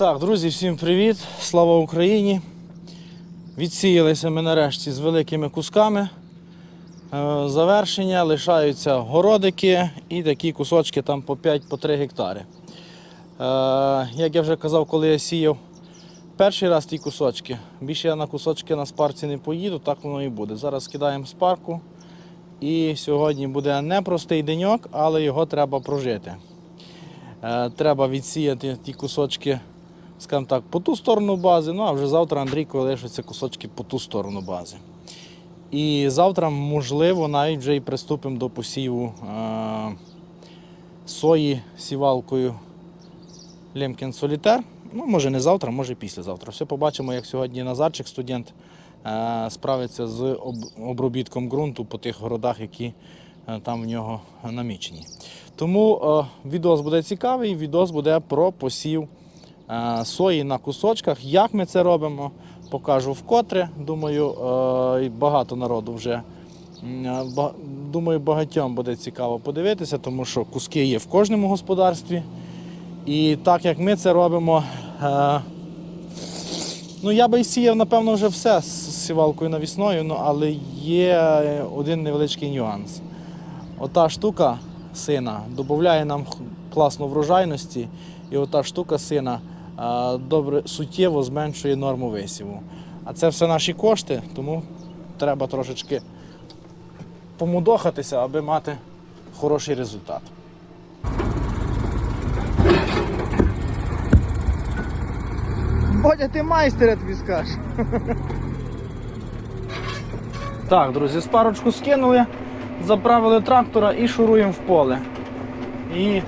Так, друзі, всім привіт! Слава Україні! Відсіялися ми нарешті з великими кусками. Е, Завершення лишаються городики і такі кусочки там по 5-3 гектари. Е, Як я вже казав, коли я сіяв перший раз ті кусочки, більше я на кусочки на спарці не поїду, так воно і буде. Зараз скидаємо спарку. І сьогодні буде непростий деньок, але його треба прожити. Е, Треба відсіяти ті кусочки, скажімо так, по ту сторону бази. Ну а вже завтра Андрійко лишаться кусочки по ту сторону бази. І завтра, можливо, навіть вже і приступимо до посіву е, сої сівалкою Лемкін Солітер. Ну, може не завтра, може післязавтра. Все побачимо, як сьогодні Назарчик, студент, е, справиться з об- обробітком ґрунту по тих городах, які е, там в нього намічені. Тому е, відос буде цікавий, відос буде про посів сої на кусочках. Як ми це робимо, покажу вкотре. Думаю, е, багато народу вже. е, Думаю, багатьом буде цікаво подивитися, тому що куски є в кожному господарстві. І так як ми це робимо, е, ну я би і сіяв, напевно, вже все з сівалкою навісною, ну, але є один невеличкий нюанс. Ота штука сина додає нам класно врожайності, і ота штука сина е, добре суттєво зменшує норму висіву. А це все наші кошти, тому треба трошечки помудохатися, аби мати хороший результат. Бодя, ти майстер, я тобі скажу. Так, друзі, спарочку скинули, заправили трактора і шуруємо в поле. І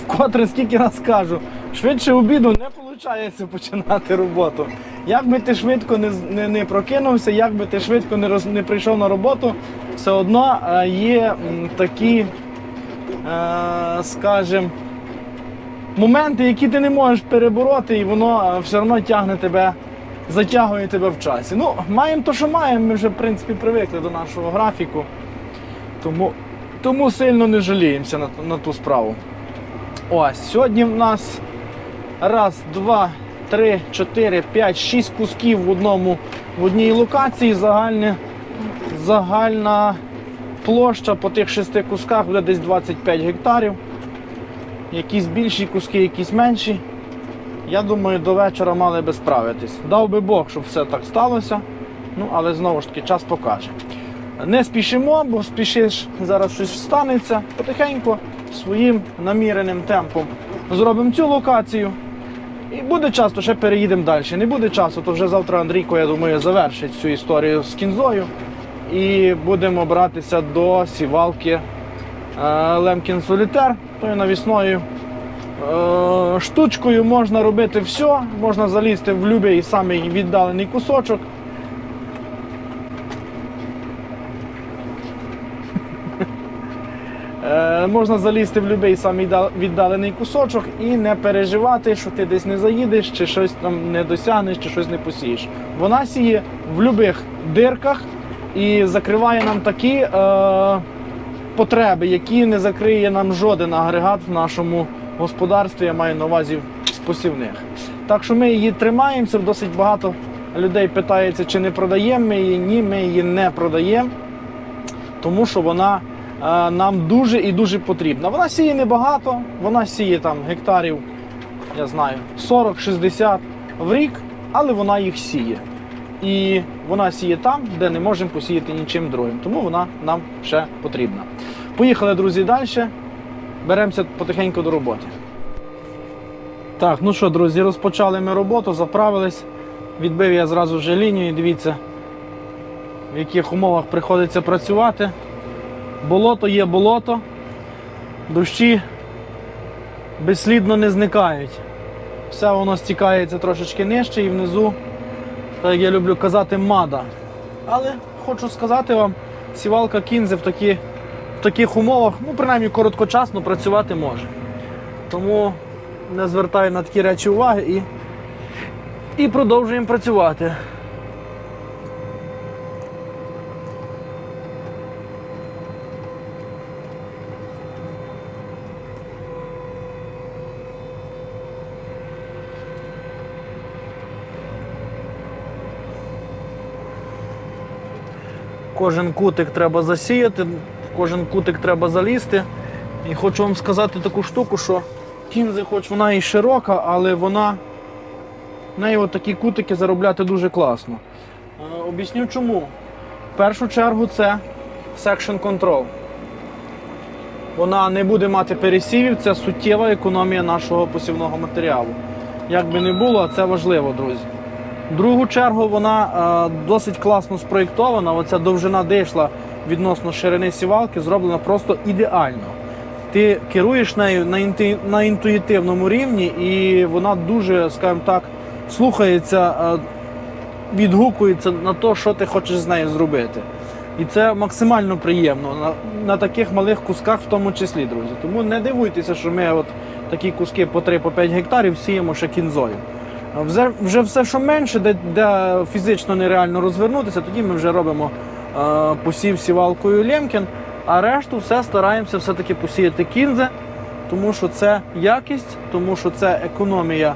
вкотре скільки раз кажу, швидше обіду не виходить починати роботу. Як би ти швидко не, не, не прокинувся, як би ти швидко не, роз, не прийшов на роботу, все одно е, є такі, е, скажімо, моменти, які ти не можеш перебороти, і воно е, все одно тягне тебе, затягує тебе в часі. Ну, маємо то, що маємо, ми вже в принципі привикли до нашого графіку, тому, тому сильно не жаліємося на, на ту справу. Ось, сьогодні в нас раз, два, три, чотири, п'ять, шість кусків в одному в одній локації. Загальне, загальна площа по тих шести кусках буде десь 25 гектарів. Якісь більші куски, якісь менші. Я думаю, до вечора мали би справитись. Дав би Бог, щоб все так сталося. Ну, але знову ж таки, час покаже. Не спішимо, бо спішиш, зараз щось станеться. Потихеньку, своїм наміреним темпом зробимо цю локацію. І буде час, то ще переїдемо далі. Не буде часу, то вже завтра Андрійко, я думаю, завершить цю історію з кінзою. І будемо братися до сівалки е, Лемкін Солітер, тою навісною е, штучкою можна робити все, можна залізти в будь-який самий віддалений кусочок. Е, Можна залізти в будь-який самий віддалений кусочок і не переживати, що ти десь не заїдеш, чи щось там не досягнеш, чи щось не посієш. Вона сіє в будь-яких дирках і закриває нам такі е, потреби, які не закриє нам жоден агрегат в нашому господарстві, я маю на увазі з посівних. Так що ми її тримаємося, досить багато людей питається, чи не продаємо ми її. Ні, ми її не продаємо тому що вона е, нам дуже і дуже потрібна. Вона сіє небагато, вона сіє там гектарів, я знаю, 40-60 в рік, але вона їх сіє. І вона сіє там, де не можемо посіяти нічим другим. Тому вона нам ще потрібна. Поїхали, друзі, далі. Беремося потихеньку до роботи. Так, ну що, друзі, розпочали ми роботу, заправились. Відбив я зразу вже лінію. Дивіться, в яких умовах приходиться працювати. Болото є болото, дощі безслідно не зникають. Все воно стікається трошечки нижче і внизу, так як я люблю казати, мада. Але хочу сказати вам, сівалка кінзи в, такі, в таких умовах, ну, принаймні короткочасно працювати може. Тому не звертаю на такі речі уваги і, і продовжуємо працювати. Кожен кутик треба засіяти, в кожен кутик треба залізти. І хочу вам сказати таку штуку, що кінзи, хоч вона і широка, але вона в неї такі кутики заробляти дуже класно. Е, Об'ясню чому. В першу чергу це section control. Вона не буде мати пересівів, це суттєва економія нашого посівного матеріалу. Як би не було, це важливо, друзі. В другу чергу вона е, досить класно спроєктована. Оця довжина дишла відносно ширини сівалки зроблена просто ідеально. Ти керуєш нею на, інту, на інтуїтивному рівні, і вона дуже, скажімо так, слухається, е, відгукується на те, що ти хочеш з нею зробити. І це максимально приємно на, на таких малих кусках, в тому числі, друзі. Тому не дивуйтеся, що ми от такі куски по 3-5 гектарів сіємо ще кінзою. Вже, вже все, що менше, де, де фізично нереально розвернутися, тоді ми вже робимо е, посів сівалкою Лємкін, а решту все стараємося все-таки посіяти кінзе, тому що це якість, тому що це економія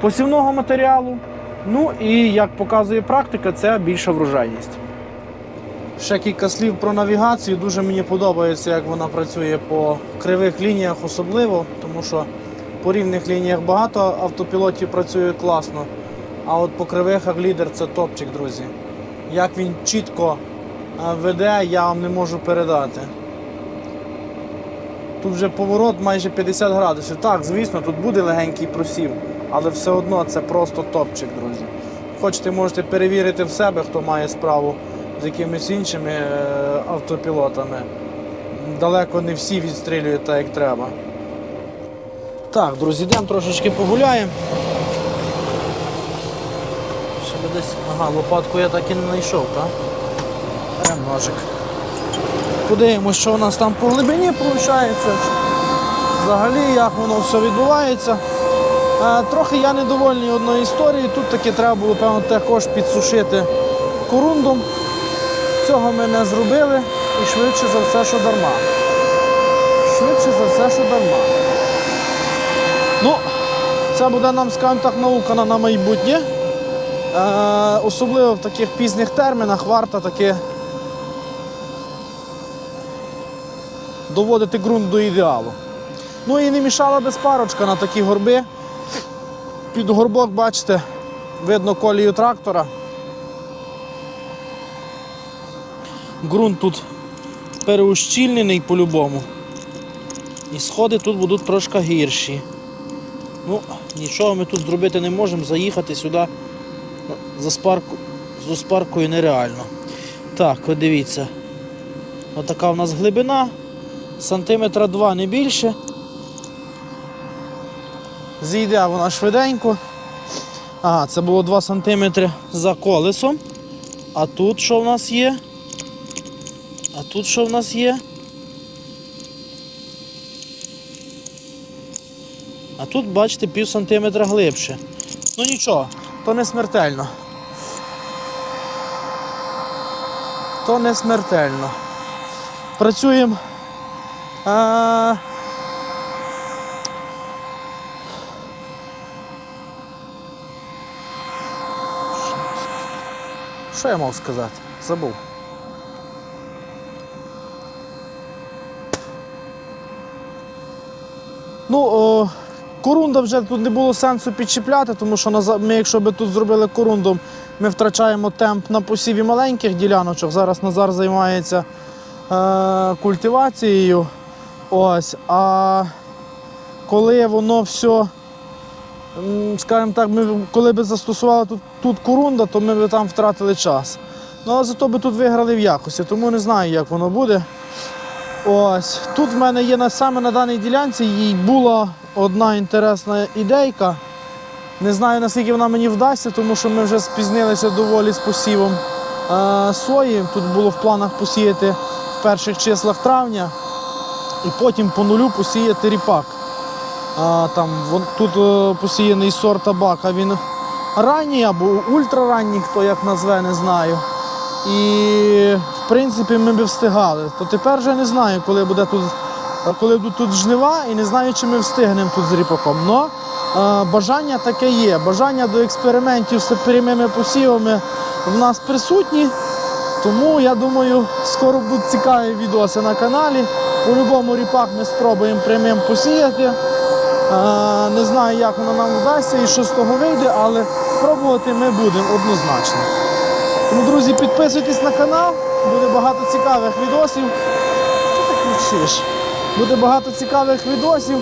посівного матеріалу. Ну і як показує практика, це більша врожайність. Ще кілька слів про навігацію. Дуже мені подобається, як вона працює по кривих лініях, особливо, тому що по рівних лініях багато автопілотів працює класно. А от по кривих аглідер це топчик, друзі. Як він чітко е, веде, я вам не можу передати. Тут вже поворот майже 50 градусів. Так, звісно, тут буде легенький просів, але все одно це просто топчик, друзі. Хочете, можете перевірити в себе, хто має справу з якимись іншими е, автопілотами. Далеко не всі відстрілюють так, як треба. Так, друзі, йдемо трошечки погуляємо. Ще би десь. Ага, лопатку я так і не знайшов, так? Беремо ножик. Подивимось, що у нас там по глибині виходить. Взагалі, як воно все відбувається. Е, Трохи я недовольний одної історії. Тут таки треба було, певно, також підсушити корундом. Цього ми не зробили і швидше за все, що дарма. Швидше за все, що дарма. Це буде нам, скажімо так, наука на, на майбутнє. Е, особливо в таких пізніх термінах варто таки доводити ґрунт до ідеалу. Ну і не мішала без парочка на такі горби. Під горбок, бачите, видно колію трактора. Ґрунт тут переущільнений по-любому. І сходи тут будуть трошки гірші. Ну, нічого ми тут зробити не можемо, заїхати сюди за спарку, з успаркою нереально. Так, от дивіться. Отака в нас глибина, сантиметра два не більше. Зійде вона швиденько. Ага, це було 2 см за колесом. А тут що в нас є? А тут що в нас є? А тут, бачите, пів сантиметра глибше. Ну нічого, то не смертельно. То не смертельно. Працюємо. Що я мав сказати? Забув. Ну, о, корунда вже тут не було сенсу підчіпляти, тому що ми, якщо би тут зробили корундом, ми втрачаємо темп на посіві маленьких діляночок. Зараз Назар займається е, культивацією. Ось. А коли воно все, скажімо так, ми коли б застосували тут, тут корунда, то ми б там втратили час. Ну, але зато би тут виграли в якості, тому не знаю, як воно буде. Ось тут в мене є на саме на даній ділянці їй була одна інтересна ідейка. Не знаю наскільки вона мені вдасться, тому що ми вже спізнилися доволі з посівом е, сої. Тут було в планах посіяти в перших числах травня і потім по нулю посіяти ріпак. А, там, вон, тут е, посіяний сорт табака. Він ранній або ультраранній, хто як назве, не знаю. І в принципі ми б встигали. То тепер вже не знаю, коли буде тут, коли будуть тут жнива, і не знаю, чи ми встигнемо тут з ріпаком. Но е, бажання таке є. Бажання до експериментів з прямими посівами в нас присутні. Тому я думаю, скоро будуть цікаві відоси на каналі. По-любому ріпак ми спробуємо прямим посіяти. Е, Не знаю, як воно нам вдасться і що з того вийде, але пробувати ми будемо однозначно. Тому, друзі, підписуйтесь на канал, буде багато цікавих відосів. Що ти кричиш? Буде багато цікавих відосів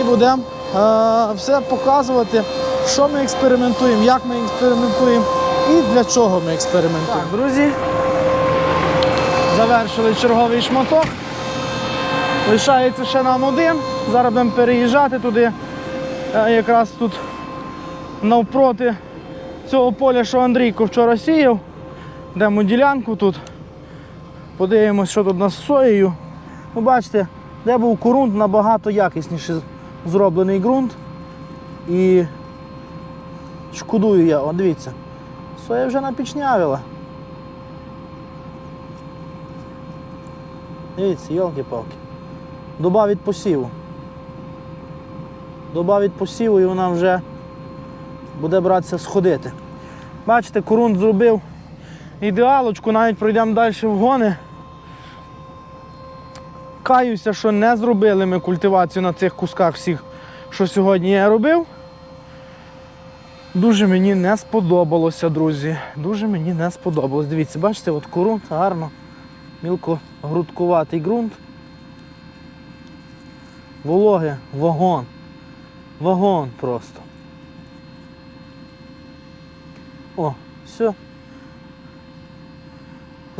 і будемо е, все показувати, що ми експериментуємо, як ми експериментуємо і для чого ми експериментуємо. Так, друзі, завершили черговий шматок. Лишається ще нам один. Зараз будемо переїжджати туди. Е, Якраз тут навпроти цього поля, що Андрійко вчора сіяв. Йдемо ділянку тут. Подивимось, що тут у нас з соєю. Ну, бачите, де був корунт, набагато якісніше зроблений ґрунт. І шкодую я, О, дивіться, соя вже напічнявила. Дивіться, йолки-палки. Доба від посіву. Доба від посіву і вона вже буде братися сходити. Бачите, корунт зробив ідеалочку, навіть пройдемо далі в гони. Каюся, що не зробили ми культивацію на цих кусках всіх, що сьогодні я робив. Дуже мені не сподобалося, друзі. Дуже мені не сподобалось. Дивіться, бачите, от корунт гарно, мілкогрудкуватий ґрунт. Вологе, вагон. Вагон просто. О, все.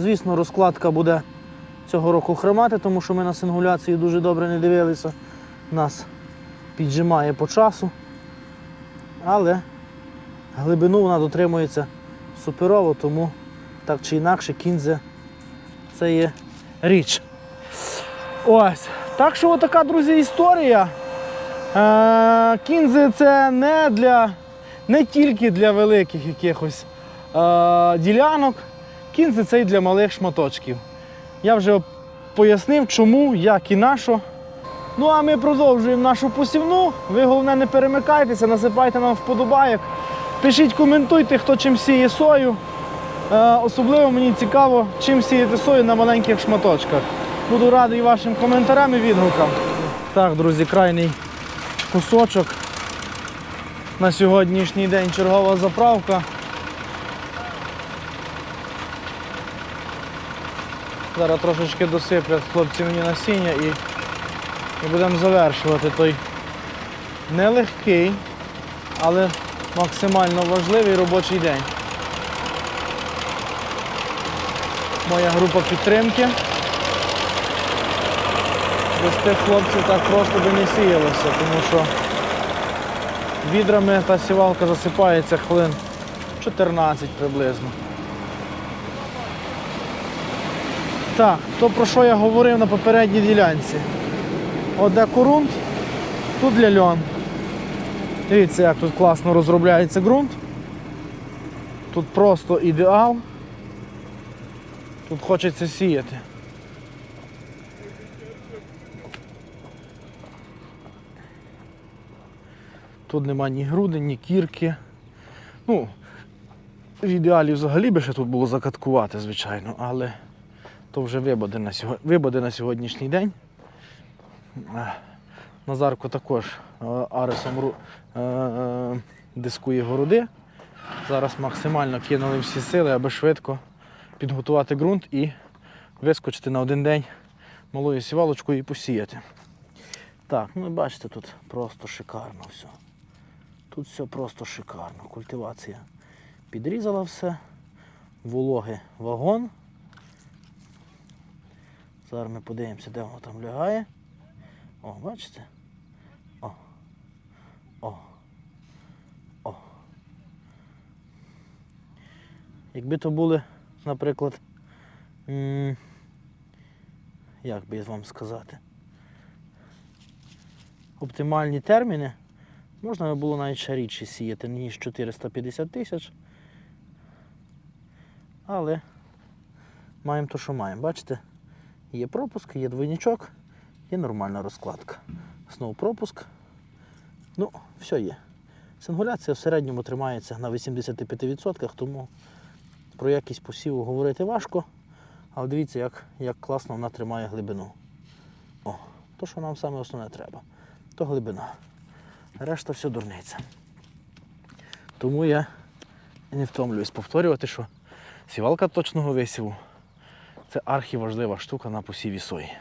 Звісно, розкладка буде цього року хромати, тому що ми на сингуляції дуже добре не дивилися. Нас піджимає по часу. Але глибину вона дотримується суперово, тому так чи інакше кінзе це є річ. Ось. Так що отака, друзі, історія. Е, кінзи це не для не тільки для великих якихось е, ділянок. Кінзи це і для малих шматочків. Я вже пояснив, чому, як і на що. Ну а ми продовжуємо нашу посівну. Ви головне не перемикайтеся, насипайте нам вподобайок. Пишіть, коментуйте, хто чим сіє сою. Е, особливо мені цікаво, чим сіяти сою на маленьких шматочках. Буду радий вашим коментарям і відгукам. Так, друзі, крайній кусочок. На сьогоднішній день чергова заправка. Зараз трошечки досиплять хлопці мені насіння і, і будемо завершувати той нелегкий, але максимально важливий робочий день. Моя група підтримки. Без тих хлопців так просто би не сіялося, тому що відрами та сівалка засипається хвилин 14 приблизно. Так, то про що я говорив на попередній ділянці. От де корунт, тут для льон. Дивіться, як тут класно розробляється ґрунт. Тут просто ідеал. Тут хочеться сіяти. Тут нема ні груди, ні кірки. Ну, в ідеалі взагалі би ще тут було закаткувати, звичайно, але то вже вибуде на, сього... вибуде на сьогоднішній день. Е, Назарко також е, аресом е, дискує городи. Зараз максимально кинули всі сили, аби швидко підготувати ґрунт і вискочити на один день малою сівалочкою і посіяти. Так, ну бачите, тут просто шикарно все. Тут все просто шикарно. Культивація підрізала все, вологи вагон. Зараз ми подивимося, де воно там лягає. О, бачите? О. О. О. Якби то були, наприклад, як би вам сказати, оптимальні терміни, можна було навіть ще рідше сіяти, ніж 450 тисяч. Але маємо то, що маємо. Бачите? Є пропуск, є двойничок, є нормальна розкладка. Знову пропуск. Ну, все є. Сингуляція в середньому тримається на 85%, тому про якість посіву говорити важко, але дивіться, як, як класно вона тримає глибину. О, то, що нам саме основне треба, то глибина. Решта все дурниця. Тому я не втомлююсь повторювати, що сівалка точного висіву це архіважлива штука на посіві сої.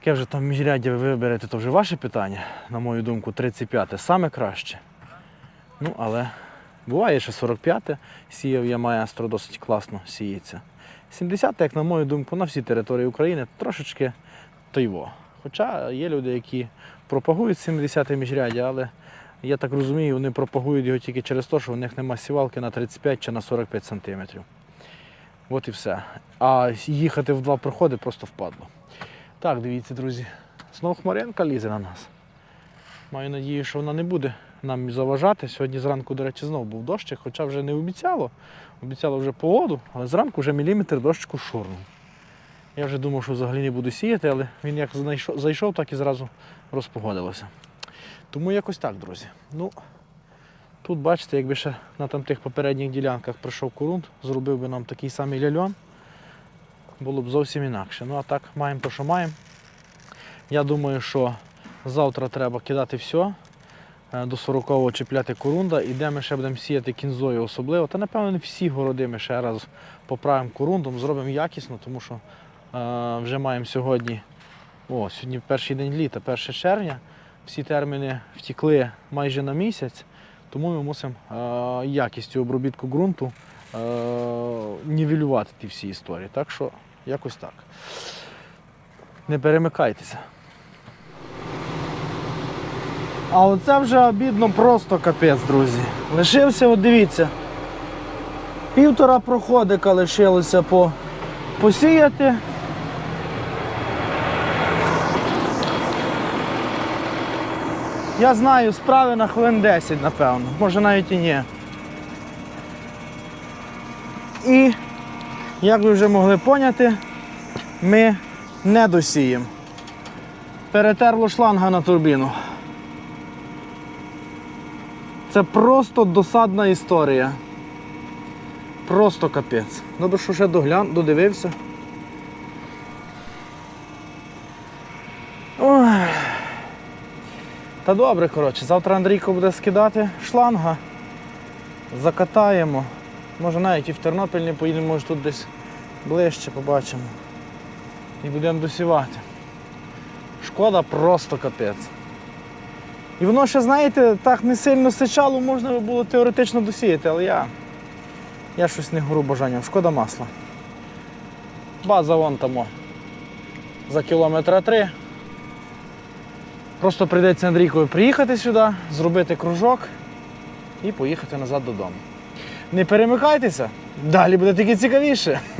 Яке вже там міжряддя ви виберете, то вже ваше питання, на мою думку, 35-те саме краще. Ну, але буває ще 45-те, сіяв я маестро досить класно сіється. 70-те, як на мою думку, на всій території України трошечки тойво. Хоча є люди, які пропагують 70-те міжряддя, але я так розумію, вони пропагують його тільки через те, що в них нема сівалки на 35 чи на 45 сантиметрів. От і все. А їхати в два проходи просто впадло. Так, дивіться, друзі. Знов хмаринка лізе на нас. Маю надію, що вона не буде нам заважати. Сьогодні зранку, до речі, знов був дощик, хоча вже не обіцяло. Обіцяло вже погоду, але зранку вже міліметр дощику шурнув. Я вже думав, що взагалі не буду сіяти, але він як зайшов, так і зразу розпогодилося. Тому якось так, друзі. Ну, тут бачите, якби ще на тих попередніх ділянках прийшов корунд, зробив би нам такий самий ляльон, було б зовсім інакше. Ну а так, маємо то, що маємо. Я думаю, що завтра треба кидати все, до 40-го чіпляти корунда, і де ми ще будемо сіяти кінзою особливо. Та напевно не всі городи ми ще раз поправимо корундом, зробимо якісно, тому що е, вже маємо сьогодні, о, сьогодні перший день літа, 1 червня. Всі терміни втікли майже на місяць, тому ми мусимо е, якістю обробітку ґрунту е, нівелювати ті всі історії. Так що якось так. Не перемикайтеся. А оце вже обідно просто капець, друзі. Лишився, от дивіться, півтора проходика лишилося по, посіяти. Я знаю, справи на хвилин 10, напевно, може навіть і ні. І, як ви вже могли поняти, ми не досіємо. Перетерло шланга на турбіну. Це просто досадна історія. Просто капець. Добре, що ще доглян, додивився. Та добре, коротше, завтра Андрійко буде скидати шланга. Закатаємо. Може навіть і в Тернопіль не поїдемо, може тут десь ближче побачимо. І будемо досівати. Шкода просто капець. І воно ще, знаєте, так не сильно сичало, можна би було теоретично досіяти, але я, я щось не гору бажанням. Шкода масла. База вон там за кілометра три. Просто прийдеться Андрійкові приїхати сюди, зробити кружок і поїхати назад додому. Не перемикайтеся, далі буде тільки цікавіше.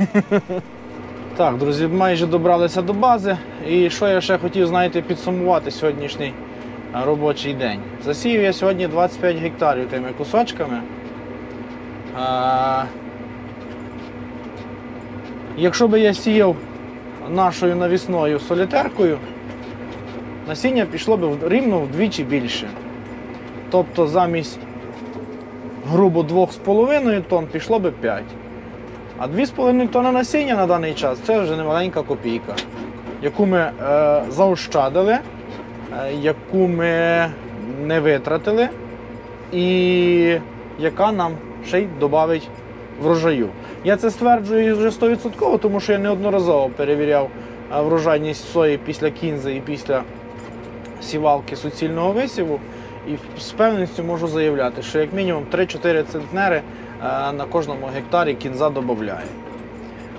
Так, друзі, майже добралися до бази. І що я ще хотів, знаєте, підсумувати сьогоднішній робочий день. Засіяв я сьогодні 25 гектарів тими кусочками. А, якщо би я сіяв нашою навісною солітеркою, насіння пішло б рівно вдвічі більше. Тобто замість грубо 2,5 тонн пішло би 5. А 2,5 тонни насіння на даний час це вже немаленька копійка, яку ми е, заощадили, е, яку ми не витратили, і яка нам ще й додавить врожаю. Я це стверджую вже 100%, тому що я неодноразово перевіряв е, врожайність сої після кінзи і після сівалки суцільного висіву. І з певністю можу заявляти, що як мінімум 3-4 центнери е, на кожному гектарі кінза додає.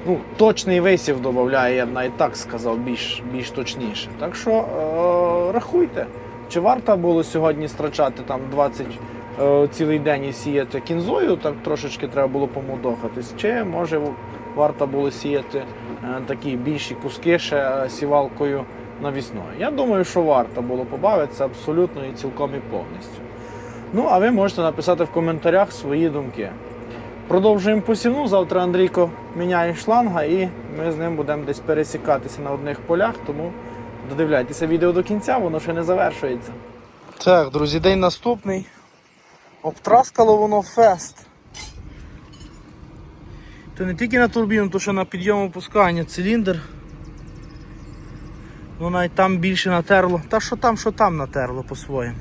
Ну, точний висів додає, я б навіть так сказав, більш, більш точніше. Так що е, рахуйте, чи варто було сьогодні страчати там 20 е, цілий день і сіяти кінзою, так трошечки треба було помудохатись, чи може варто було сіяти е, такі більші куски ще е, сівалкою навісною. Я думаю, що варто було побавитися абсолютно і цілком і повністю. Ну, а ви можете написати в коментарях свої думки. Продовжуємо посівну. Завтра Андрійко міняє шланга і ми з ним будемо десь пересікатися на одних полях, тому додивляйтеся відео до кінця, воно ще не завершується. Так, друзі, день наступний. Обтраскало воно фест. То не тільки на турбіну, то що на підйом опускання циліндр. Ну навіть там більше натерло. Та що там, що там натерло по-своєму.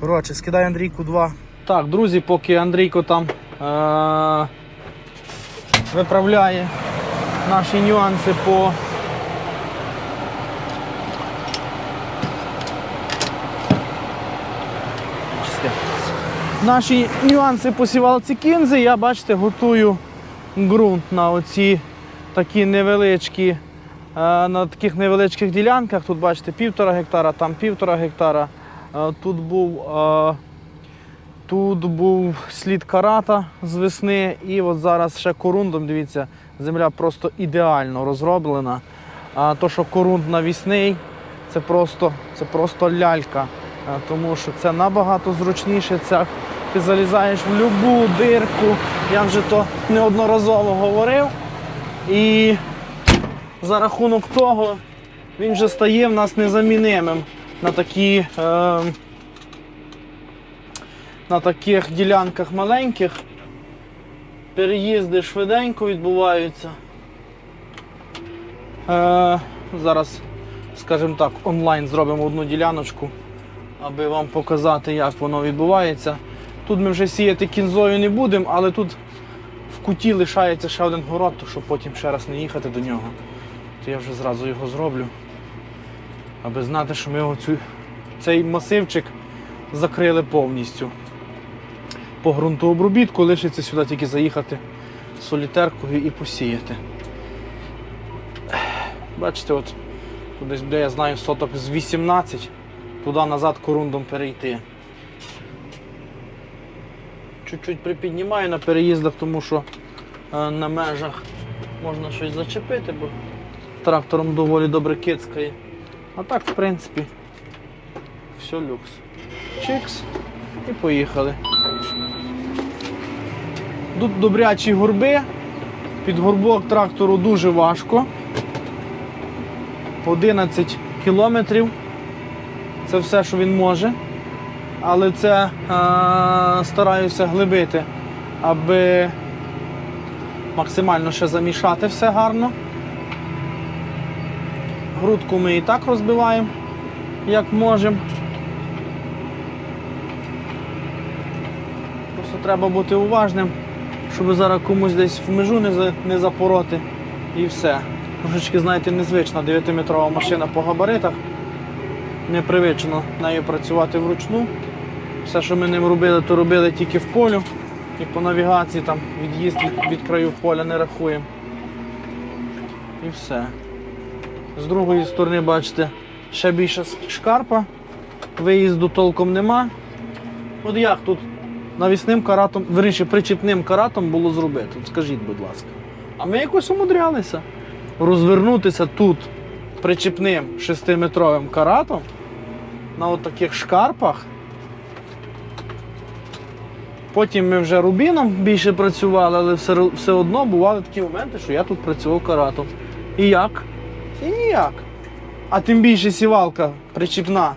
Коротше, скидай Андрійку 2. Так, друзі, поки Андрійко там е- виправляє наші нюанси по. Наші нюанси по сівалці кінзи, я бачите, готую ґрунт на оці такі невеличкі, на таких невеличких ділянках. Тут бачите півтора гектара, там півтора гектара. Е, Тут був, е, тут був слід карата з весни, і от зараз ще корундом, дивіться, земля просто ідеально розроблена. А то, що корунд навісний, це просто, це просто лялька. Е, Тому що це набагато зручніше. Це ти залізаєш в будь-яку дирку. Я вже то неодноразово говорив. І за рахунок того він вже стає в нас незамінимим на такі. Е, на таких ділянках маленьких переїзди швиденько відбуваються. Е, зараз, скажімо так, онлайн зробимо одну діляночку, аби вам показати, як воно відбувається. Тут ми вже сіяти кінзою не будемо, але тут в куті лишається ще один город, щоб потім ще раз не їхати до нього. То я вже зразу його зроблю. Аби знати, що ми оцю, цей масивчик закрили повністю. По ґрунтообробітку лишиться сюди тільки заїхати солітеркою і посіяти. Бачите, от тут десь буде, я знаю, соток з 18, туди назад корундом перейти. Чуть-чуть припіднімаю на переїздах, тому що е, на межах можна щось зачепити, бо трактором доволі добре кицкає. А так, в принципі, все люкс. Чикс і поїхали. Тут добрячі горби. Під горбок трактору дуже важко. 11 кілометрів. Це все, що він може. Але це е, стараюся глибити, аби максимально ще замішати все гарно. Грудку ми і так розбиваємо, як можемо. Просто треба бути уважним, щоб зараз комусь десь в межу не, запороти і все. Трошечки, знаєте, незвична 9-метрова машина по габаритах. Непривично нею працювати вручну. Все, що ми ним робили, то робили тільки в полю. І по навігації там від'їзд від, від краю поля не рахуємо. І все. З другої сторони, бачите, ще більша шкарпа, виїзду толком нема. От як тут навісним каратом, верніше причіпним каратом було зробити? От скажіть, будь ласка. А ми якось умудрялися розвернутися тут причіпним 6-метровим каратом на от таких шкарпах. Потім ми вже рубіном більше працювали, але все, все одно бували такі моменти, що я тут працював каратом. І як? І ніяк. А тим більше сівалка причіпна,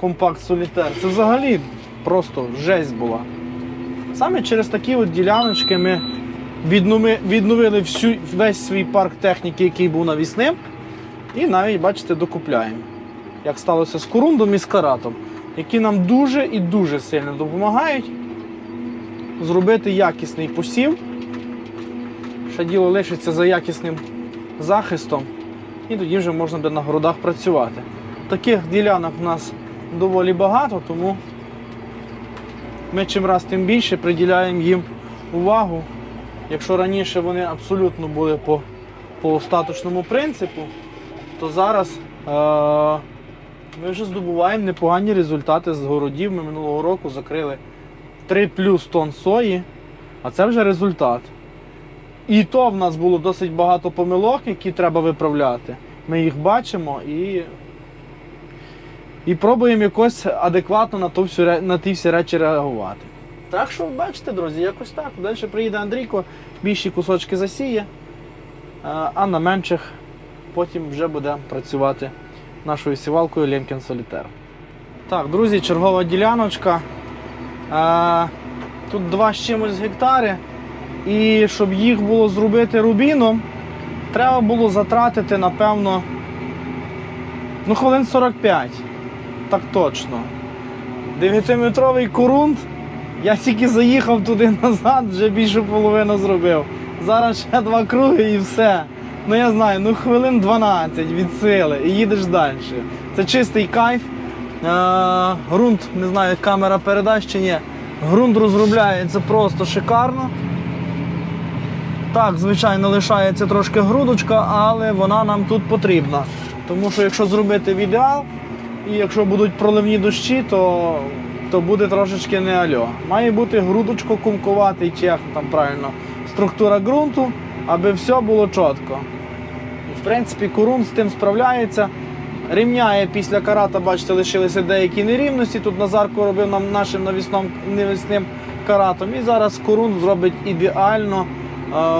компакт солітер. Це взагалі просто жесть була. Саме через такі от діляночки ми відновили всю, весь свій парк техніки, який був навісним. І навіть, бачите, докупляємо. Як сталося з корундом і з каратом, які нам дуже і дуже сильно допомагають зробити якісний посів. Ще діло лишиться за якісним захистом, і тоді вже можна буде на городах працювати. Таких ділянок у нас доволі багато, тому ми чим раз тим більше приділяємо їм увагу. Якщо раніше вони абсолютно були по, по остаточному принципу, то зараз е- ми вже здобуваємо непогані результати з городів. Ми минулого року закрили 3 плюс тонн сої, а це вже результат. І то в нас було досить багато помилок, які треба виправляти. Ми їх бачимо і, і пробуємо якось адекватно на, то всю, на ті всі речі реагувати. Так що, бачите, друзі, якось так. Далі приїде Андрійко, більші кусочки засіє, а а на менших потім вже буде працювати нашою сівалкою Лємкін Солітер. Так, друзі, чергова діляночка. Е, Тут два з чимось гектари. І щоб їх було зробити рубіном, треба було затратити, напевно, ну, хвилин 45. Так точно. 9-метровий корунт. Я тільки заїхав туди назад, вже більше половину зробив. Зараз ще два круги і все. Ну я знаю, ну хвилин 12 від сили і їдеш далі. Це чистий кайф. Е, Грунт, не знаю, камера передасть чи ні. Грунт розробляється просто шикарно. Так, звичайно, лишається трошки грудочка, але вона нам тут потрібна. Тому що якщо зробити в ідеал, і якщо будуть проливні дощі, то, то буде трошечки не альо. Має бути грудочко кумкуватий, чи як там правильно, структура ґрунту, аби все було чітко. В принципі, корун з тим справляється. Рівняє після карата, бачите, лишилися деякі нерівності. Тут Назарко робив нам нашим навісним, каратом. І зараз корун зробить ідеально,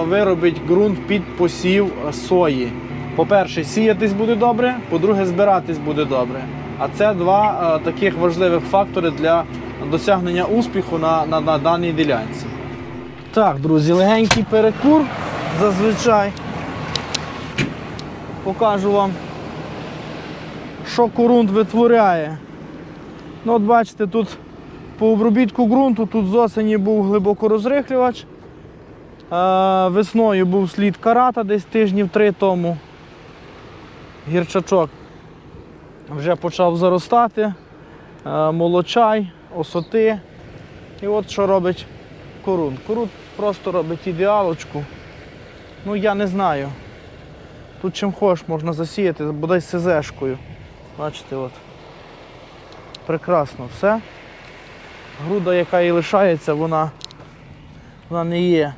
виробить ґрунт під посів е, сої. По-перше, сіятись буде добре, по-друге, збиратись буде добре. А це два е, таких важливих фактори для досягнення успіху на, на, на даній ділянці. Так, друзі, легенький перекур зазвичай. Покажу вам, що корунт витворяє. Ну, от бачите, тут по обробітку ґрунту, тут з осені був глибоко розрихлювач. Е, весною був слід карата десь тижнів три тому. Гірчачок вже почав заростати, молочай, осоти. І от що робить корунт. Корунт просто робить ідеалочку. Ну я не знаю. Тут чим хочеш можна засіяти, бодай СЗшкою. Бачите, от. Прекрасно все. Груда, яка і лишається, вона, вона не є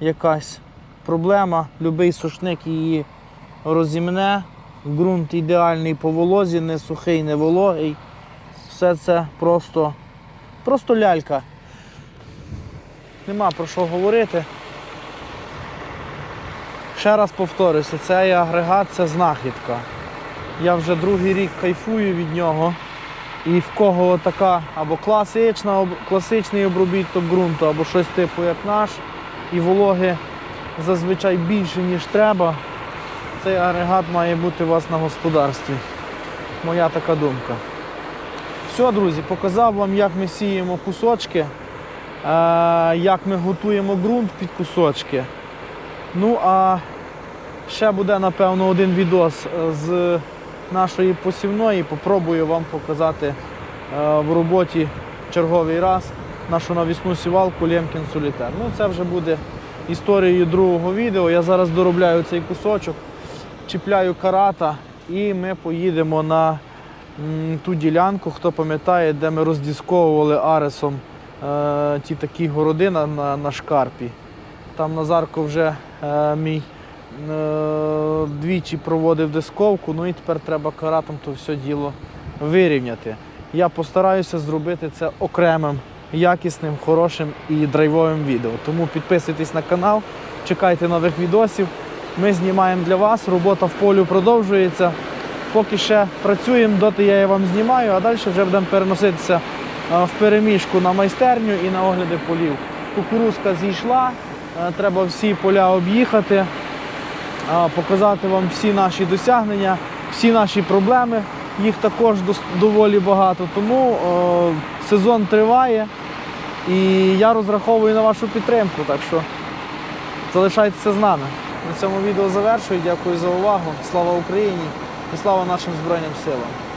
якась проблема. Любий сушник її розімне. Ґрунт ідеальний по волозі, не сухий, не вологий. Все це просто, просто лялька. Нема про що говорити. Ще раз повторюся, цей агрегат це знахідка. Я вже другий рік кайфую від нього. І в кого така або класична, об- класичний обробіток ґрунту, або щось типу як наш, і вологи зазвичай більше, ніж треба, цей агрегат має бути у вас на господарстві. Моя така думка. Все, друзі, показав вам, як ми сіємо кусочки, е, як ми готуємо ґрунт під кусочки. Ну а ще буде, напевно, один відос е, з нашої посівної. Попробую вам показати е, в роботі черговий раз нашу навісну сівалку Лємкін Солітер. Ну, це вже буде історією другого відео. Я зараз доробляю цей кусочок, чіпляю карата і ми поїдемо на ту ділянку, хто пам'ятає, де ми роздісковували аресом е, ті такі городи на, на, на шкарпі. Там Назарко вже е, мій е, двічі проводив дисковку, ну і тепер треба каратом то все діло вирівняти. Я постараюся зробити це окремим, якісним, хорошим і драйвовим відео. Тому підписуйтесь на канал, чекайте нових відосів. Ми знімаємо для вас, робота в полю продовжується. Поки ще працюємо, доти я вам знімаю, а далі вже будемо переноситися е, в переміжку на майстерню і на огляди полів. Кукурузка зійшла, е, треба всі поля об'їхати, е, показати вам всі наші досягнення, всі наші проблеми. Їх також доволі багато. Тому е, сезон триває і я розраховую на вашу підтримку. Так що залишайтеся з нами. На цьому відео завершую. Дякую за увагу. Слава Україні і слава нашим Збройним силам.